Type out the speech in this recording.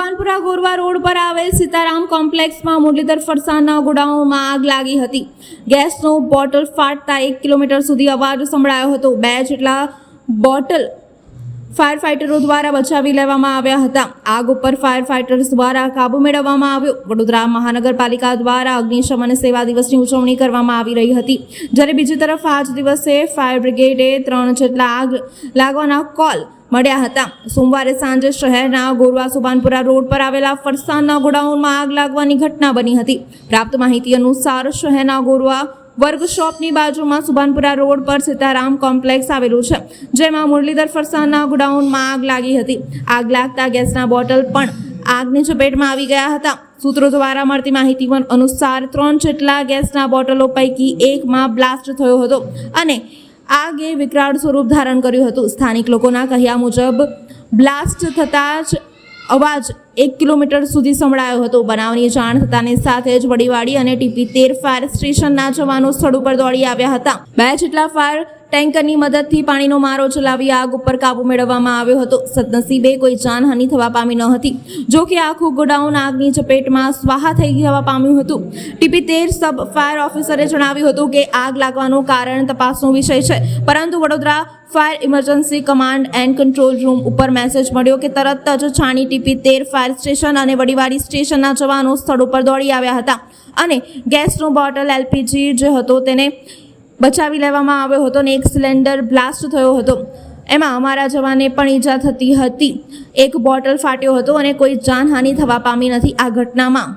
Subhanpura Gorwa road પર આવેલ સીતારામ કોમ્પ્લેક્સમાં મુરલીધર ફરસાણના ગોડાઉનમાં આગ લાગી હતી. ગેસનું બોટલ ફાટતા એક કિલોમીટર સુધી અવાજ સંભળાયો હતો. બે જેટલા બોટલ ફાયર ફાઇટરો દ્વારા બચાવી લેવામાં આવ્યા હતા. આગ ઉપર ફાયર ફાઇટર્સ દ્વારા કાબુ મેળવવામાં આવ્યો. વડોદરા મહાનગરપાલિકા દ્વારા અગ્નિશમન સેવા દિવસની ઉજવણી કરવામાં આવી રહી હતી. જ્યારે બીજી તરફ આજ દિવસે ફાયર બ્રિગેડે ત્રણ જેટલા આગ લાગવાના કોલ મળ્યા હતા. સોમવારે સાંજે શહેરના ગોરવા સુબાનપુરા રોડ પર આવેલા ફરસાણના ગોડાઉનમાં આગ લાગવાની ઘટના બની હતી. પ્રાપ્ત માહિતી અનુસાર શહેરના ગોરવા વર્કશોપની બાજુમાં સુભાનપુરા રોડ પર સીતારામ કોમ્પ્લેક્સ આવેલું છે, જેમાં મુરલીધર ફરસાણના ગોડાઉનમાં આગ લાગી હતી. આગ લાગતા ગેસના બોટલ પણ આગની ચપેટમાં આવી ગયા હતા. સૂત્રો દ્વારા મળતી માહિતી અનુસાર ત્રણ જેટલા ગેસના બોટલો પૈકી એકમાં બ્લાસ્ટ થયો હતો અને આગે વિકરાળ સ્વરૂપ ધારણ કર્યું હતું. સ્થાનિક લોકોના કહ્યા મુજબ, બ્લાસ્ટ થતાં જ અવાજ એક કિલોમીટર સુધી સંભળાયો હતો. બનાવની જાણ થતાની સાથે જ વડીવાડી અને ટીપી તેર ફાયર સ્ટેશનના જવાનો સ્થળ ઉપર દોડી આવ્યા હતા. બે જેટલા ફાયર ટેન્કરની મદદથી પાણીનો મારો ચલાવી આગ ઉપર કાબુ મેળવવામાં આવ્યો હતો. સદનસીબે કોઈ જાનહાનિ થવા પામી ન હતી. જો કે આખું ગોડાઉન આગની ચપેટમાં સ્વાહા થઈ જવા પામ્યું હતું. ટીપી તેર સબ ફાયર ઓફિસરે જણાવ્યું હતું કે આગ લાગવાનું કારણ તપાસનો વિષય છે. પરંતુ Vadodara fire emergency command and control room ઉપર મેસેજ મળ્યો કે તરત જ છાણી ટીપી તેર ફાયર સ્ટેશન અને વડીવાડી સ્ટેશનના જવાનો સ્થળ ઉપર દોડી આવ્યા હતા. અને ગેસનો બોટલ એલપીજી જે હતો તેને બચાવી લેવામાં આવ્યો હતો અને એક સિલિન્ડર બ્લાસ્ટ થયો હતો. એમાં અમારા જવાને પણ ઈજા થતી હતી. એક બોટલ ફાટ્યો હતો અને કોઈ જાનહાનિ થવા પામી નથી આ ઘટનામાં.